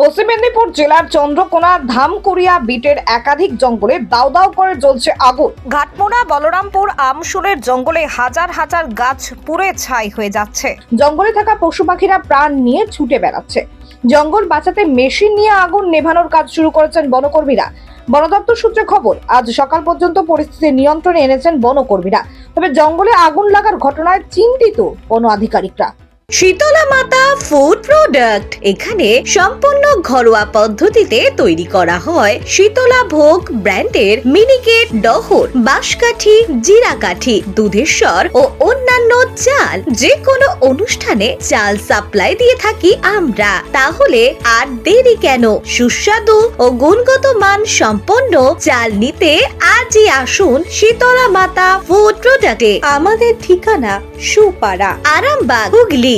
পশ্চিম মেদিনীপুর জেলার চন্দ্রকোনা ধামকুড়িয়া বিটের একাধিক জঙ্গলে দাউ দাউ করে জ্বলছে আগুন। ঘাটমোড়া বলরামপুর আমসুলের জঙ্গলে হাজার হাজার গাছ পুড়ে ছাই হয়ে যাচ্ছে। জঙ্গলে থাকা পশু পাখিরা প্রাণ নিয়ে ছুটে বেড়াচ্ছে। জঙ্গল বাঁচাতে মেশিন নিয়ে আগুন নেভানোর কাজ শুরু করেছেন বনকর্মীরা। বন দপ্তর সূত্রে খবর আজ সকাল পর্যন্ত পরিস্থিতি নিয়ন্ত্রণে এনেছেন বনকর্মীরা। তবে জঙ্গলে আগুন লাগার ঘটনায় চিন্তিত বন আধিকারিকরা। শীতলা মাতা ফুড প্রোডাক্ট এখানে সম্পূর্ণ ঘরোয়া পদ্ধতিতে তৈরি করা হয়। শীতলা ভোগ ব্র্যান্ডের মিনিকেট ডহর, বাঁশকাঠি, জিরাকাঠি, দুধের স্বর ও অন্যান্য চাল। যে কোনো অনুষ্ঠানে চাল সাপ্লাই দিয়ে থাকি আমরা। তাহলে আর দেরি কেন? সুস্বাদু ও গুণগত মান সম্পন্ন চাল নিতে আজই আসুন শীতলা মাতা ফুড প্রোডাক্টে আমাদের ঠিকানা সুপাড়া, আরামবাগ, হুগলি।